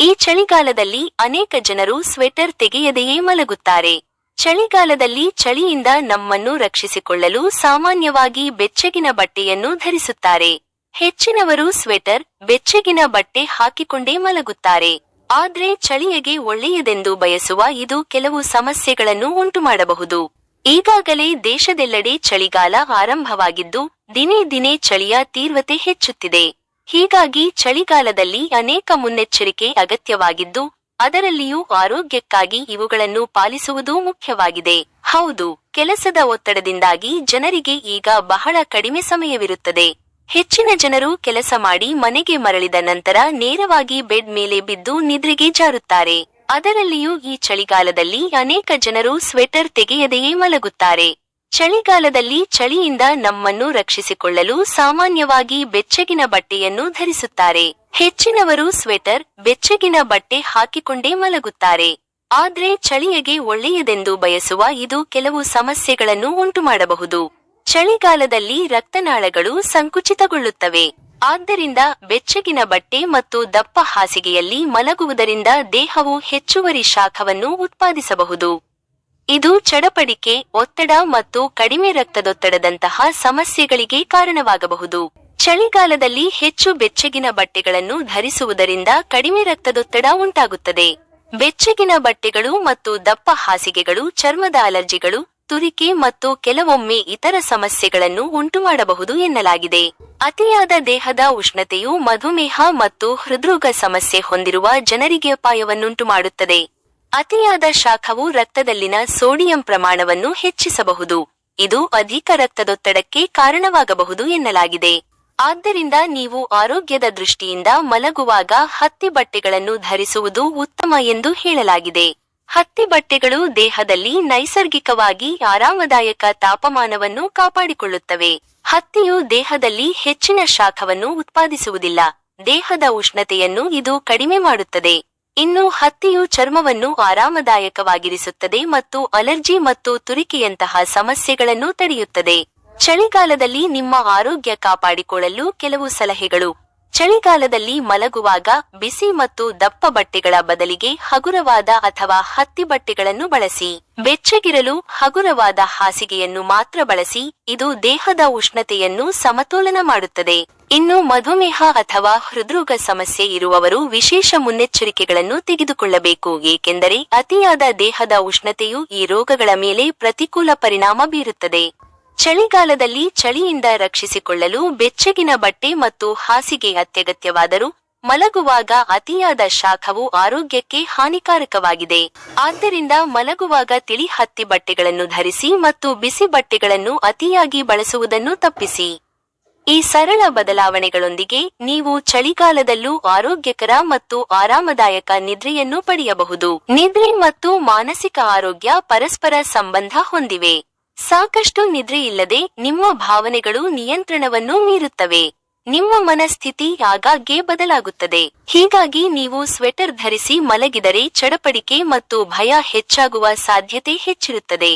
ಈ ಚಳಿಗಾಲದಲ್ಲಿ ಅನೇಕ ಜನರು ಸ್ವೆಟರ್ ತೆಗೆಯದೆಯೇ ಮಲಗುತ್ತಾರೆ. ಚಳಿಗಾಲದಲ್ಲಿ ಚಳಿಯಿಂದ ನಮ್ಮನ್ನು ರಕ್ಷಿಸಿಕೊಳ್ಳಲು ಸಾಮಾನ್ಯವಾಗಿ ಬೆಚ್ಚಗಿನ ಬಟ್ಟೆಯನ್ನು ಧರಿಸುತ್ತಾರೆ. ಹೆಚ್ಚಿನವರು ಸ್ವೆಟರ್ ಬೆಚ್ಚಗಿನ ಬಟ್ಟೆ ಹಾಕಿಕೊಂಡೇ ಮಲಗುತ್ತಾರೆ. ಆದ್ರೆ ಚಳಿಯಗೆ ಒಳ್ಳೆಯದೆಂದು ಬಯಸುವ ಇದು ಕೆಲವು ಸಮಸ್ಯೆಗಳನ್ನು ಉಂಟುಮಾಡಬಹುದು. ಈಗಾಗಲೇ ದೇಶದೆಲ್ಲೆಡೆ ಚಳಿಗಾಲ ಆರಂಭವಾಗಿದ್ದು ದಿನೇ ದಿನೇ ಚಳಿಯ ತೀವ್ರತೆ ಹೆಚ್ಚುತ್ತಿದೆ. ಹೀಗಾಗಿ ಚಳಿಗಾಲದಲ್ಲಿ ಅನೇಕ ಮುನ್ನೆಚ್ಚರಿಕೆ ಅಗತ್ಯವಾಗಿದ್ದು, ಅದರಲ್ಲಿಯೂ ಆರೋಗ್ಯಕ್ಕಾಗಿ ಇವುಗಳನ್ನು ಪಾಲಿಸುವುದು ಮುಖ್ಯವಾಗಿದೆ. ಹೌದು, ಕೆಲಸದ ಒತ್ತಡದಿಂದಾಗಿ ಜನರಿಗೆ ಈಗ ಬಹಳ ಕಡಿಮೆ ಸಮಯವಿರುತ್ತದೆ. ಹೆಚ್ಚಿನ ಜನರು ಕೆಲಸ ಮಾಡಿ ಮನೆಗೆ ಮರಳಿದ ನಂತರ ನೇರವಾಗಿ ಬೆಡ್ ಮೇಲೆ ಬಿದ್ದು ನಿದ್ರೆಗೆ ಜಾರುತ್ತಾರೆ. ಅದರಲ್ಲಿಯೂ ಈ ಚಳಿಗಾಲದಲ್ಲಿ ಅನೇಕ ಜನರು ಸ್ವೆಟರ್ ತೆಗೆಯದೆಯೇ ಮಲಗುತ್ತಾರೆ. ಚಳಿಗಾಲದಲ್ಲಿ ಚಳಿಯಿಂದ ನಮ್ಮನ್ನು ರಕ್ಷಿಸಿಕೊಳ್ಳಲು ಸಾಮಾನ್ಯವಾಗಿ ಬೆಚ್ಚಗಿನ ಬಟ್ಟೆಯನ್ನು ಧರಿಸುತ್ತಾರೆ. ಹೆಚ್ಚಿನವರು ಸ್ವೆಟರ್, ಬೆಚ್ಚಗಿನ ಬಟ್ಟೆ ಹಾಕಿಕೊಂಡೇ ಮಲಗುತ್ತಾರೆ. ಆದ್ರೆ ಚಳಿಯಗೆ ಒಳ್ಳೆಯದೆಂದು ಬಯಸುವ ಇದು ಕೆಲವು ಸಮಸ್ಯೆಗಳನ್ನು ಉಂಟುಮಾಡಬಹುದು. ಚಳಿಗಾಲದಲ್ಲಿ ರಕ್ತನಾಳಗಳು ಸಂಕುಚಿತಗೊಳ್ಳುತ್ತವೆ. ಆದ್ದರಿಂದ ಬೆಚ್ಚಗಿನ ಬಟ್ಟೆ ಮತ್ತು ದಪ್ಪ ಹಾಸಿಗೆಯಲ್ಲಿ ಮಲಗುವುದರಿಂದ ದೇಹವು ಹೆಚ್ಚುವರಿ ಶಾಖವನ್ನು ಉತ್ಪಾದಿಸಬಹುದು. ಇದು ಚಡಪಡಿಕೆ, ಒತ್ತಡ ಮತ್ತು ಕಡಿಮೆ ರಕ್ತದೊತ್ತಡದಂತಹ ಸಮಸ್ಯೆಗಳಿಗೆ ಕಾರಣವಾಗಬಹುದು. ಚಳಿಗಾಲದಲ್ಲಿ ಹೆಚ್ಚು ಬೆಚ್ಚಗಿನ ಬಟ್ಟೆಗಳನ್ನು ಧರಿಸುವುದರಿಂದ ಕಡಿಮೆ ರಕ್ತದೊತ್ತಡ ಉಂಟಾಗುತ್ತದೆ. ಬೆಚ್ಚಗಿನ ಬಟ್ಟೆಗಳು ಮತ್ತು ದಪ್ಪ ಹಾಸಿಗೆಗಳು, ಚರ್ಮದ ಅಲರ್ಜಿಗಳು, ತುರಿಕೆ ಮತ್ತು ಕೆಲವೊಮ್ಮೆ ಇತರ ಸಮಸ್ಯೆಗಳನ್ನು ಉಂಟುಮಾಡಬಹುದು ಎನ್ನಲಾಗಿದೆ. ಅತಿಯಾದ ದೇಹದ ಉಷ್ಣತೆಯು ಮಧುಮೇಹ ಮತ್ತು ಹೃದ್ರೋಗ ಸಮಸ್ಯೆ ಹೊಂದಿರುವ ಜನರಿಗೆ ಅಪಾಯವನ್ನುಂಟು ಮಾಡುತ್ತದೆ ಅತಿಯಾದ ಶಾಖವು ರಕ್ತದಲ್ಲಿನ ಸೋಡಿಯಂ ಪ್ರಮಾಣವನ್ನು ಹೆಚ್ಚಿಸಬಹುದು. ಇದು ಅಧಿಕ ರಕ್ತದೊತ್ತಡಕ್ಕೆ ಕಾರಣವಾಗಬಹುದು ಎನ್ನಲಾಗಿದೆ. ಆದ್ದರಿಂದ ನೀವು ಆರೋಗ್ಯದ ದೃಷ್ಟಿಯಿಂದ ಮಲಗುವಾಗ ಹತ್ತಿ ಬಟ್ಟೆಗಳನ್ನು ಧರಿಸುವುದು ಉತ್ತಮ ಎಂದು ಹೇಳಲಾಗಿದೆ. ಹತ್ತಿ ಬಟ್ಟೆಗಳು ದೇಹದಲ್ಲಿ ನೈಸರ್ಗಿಕವಾಗಿ ಆರಾಮದಾಯಕ ತಾಪಮಾನವನ್ನು ಕಾಪಾಡಿಕೊಳ್ಳುತ್ತವೆ. ಹತ್ತಿಯು ದೇಹದಲ್ಲಿ ಹೆಚ್ಚಿನ ಶಾಖವನ್ನು ಉತ್ಪಾದಿಸುವುದಿಲ್ಲ. ದೇಹದ ಉಷ್ಣತೆಯನ್ನು ಇದು ಕಡಿಮೆ ಮಾಡುತ್ತದೆ. ಇನ್ನು ಹತ್ತಿಯು ಚರ್ಮವನ್ನು ಆರಾಮದಾಯಕವಾಗಿರಿಸುತ್ತದೆ ಮತ್ತು ಅಲರ್ಜಿ ಮತ್ತು ತುರಿಕೆಯಂತಹ ಸಮಸ್ಯೆಗಳನ್ನು ತಡೆಯುತ್ತದೆ. ಚಳಿಗಾಲದಲ್ಲಿ ನಿಮ್ಮ ಆರೋಗ್ಯ ಕಾಪಾಡಿಕೊಳ್ಳಲು ಕೆಲವು ಸಲಹೆಗಳು. ಚಳಿಗಾಲದಲ್ಲಿ ಮಲಗುವಾಗ ಬಿಸಿ ಮತ್ತು ದಪ್ಪ ಬಟ್ಟೆಗಳ ಬದಲಿಗೆ ಹಗುರವಾದ ಅಥವಾ ಹತ್ತಿ ಬಟ್ಟೆಗಳನ್ನು ಬಳಸಿ. ಬೆಚ್ಚಗಿರಲು ಹಗುರವಾದ ಹಾಸಿಗೆಯನ್ನು ಮಾತ್ರ ಬಳಸಿ, ಇದು ದೇಹದ ಉಷ್ಣತೆಯನ್ನು ಸಮತೋಲನ ಮಾಡುತ್ತದೆ. ಇನ್ನು ಮಧುಮೇಹ ಅಥವಾ ಹೃದ್ರೋಗ ಸಮಸ್ಯೆ ಇರುವವರು ವಿಶೇಷ ಮುನ್ನೆಚ್ಚರಿಕೆಗಳನ್ನು ತೆಗೆದುಕೊಳ್ಳಬೇಕು. ಏಕೆಂದರೆ ಅತಿಯಾದ ದೇಹದ ಉಷ್ಣತೆಯು ಈ ರೋಗಗಳ ಮೇಲೆ ಪ್ರತಿಕೂಲ ಪರಿಣಾಮ ಬೀರುತ್ತದೆ. ಚಳಿಗಾಲದಲ್ಲಿ ಚಳಿಯಿಂದ ರಕ್ಷಿಸಿಕೊಳ್ಳಲು ಬೆಚ್ಚಗಿನ ಬಟ್ಟೆ ಮತ್ತು ಹಾಸಿಗೆ ಅತ್ಯಗತ್ಯವಾದರೂ ಮಲಗುವಾಗ ಅತಿಯಾದ ಶಾಖವು ಆರೋಗ್ಯಕ್ಕೆ ಹಾನಿಕಾರಕವಾಗಿದೆ. ಆದ್ದರಿಂದ ಮಲಗುವಾಗ ತಿಳಿ ಹತ್ತಿ ಬಟ್ಟೆಗಳನ್ನು ಧರಿಸಿ ಮತ್ತು ಬಿಸಿ ಬಟ್ಟೆಗಳನ್ನು ಅತಿಯಾಗಿ ಬಳಸುವುದನ್ನು ತಪ್ಪಿಸಿ. ಈ ಸರಳ ಬದಲಾವಣೆಗಳೊಂದಿಗೆ ನೀವು ಚಳಿಗಾಲದಲ್ಲೂ ಆರೋಗ್ಯಕರ ಮತ್ತು ಆರಾಮದಾಯಕ ನಿದ್ರೆಯನ್ನು ಪಡೆಯಬಹುದು. ನಿದ್ರೆ ಮತ್ತು ಮಾನಸಿಕ ಆರೋಗ್ಯ ಪರಸ್ಪರ ಸಂಬಂಧ ಹೊಂದಿವೆ. ಸಾಕಷ್ಟು ನಿದ್ರೆಯಿಲ್ಲದೆ ನಿಮ್ಮ ಭಾವನೆಗಳು ನಿಯಂತ್ರಣವನ್ನು ಮೀರುತ್ತವೆ. ನಿಮ್ಮ ಮನಸ್ಥಿತಿ ಆಗಾಗ್ಗೆ ಬದಲಾಗುತ್ತದೆ. ಹೀಗಾಗಿ ನೀವು ಸ್ವೆಟರ್ ಧರಿಸಿ ಮಲಗಿದರೆ ಚಡಪಡಿಕೆ ಮತ್ತು ಭಯ ಹೆಚ್ಚಾಗುವ ಸಾಧ್ಯತೆ ಹೆಚ್ಚಿರುತ್ತದೆ.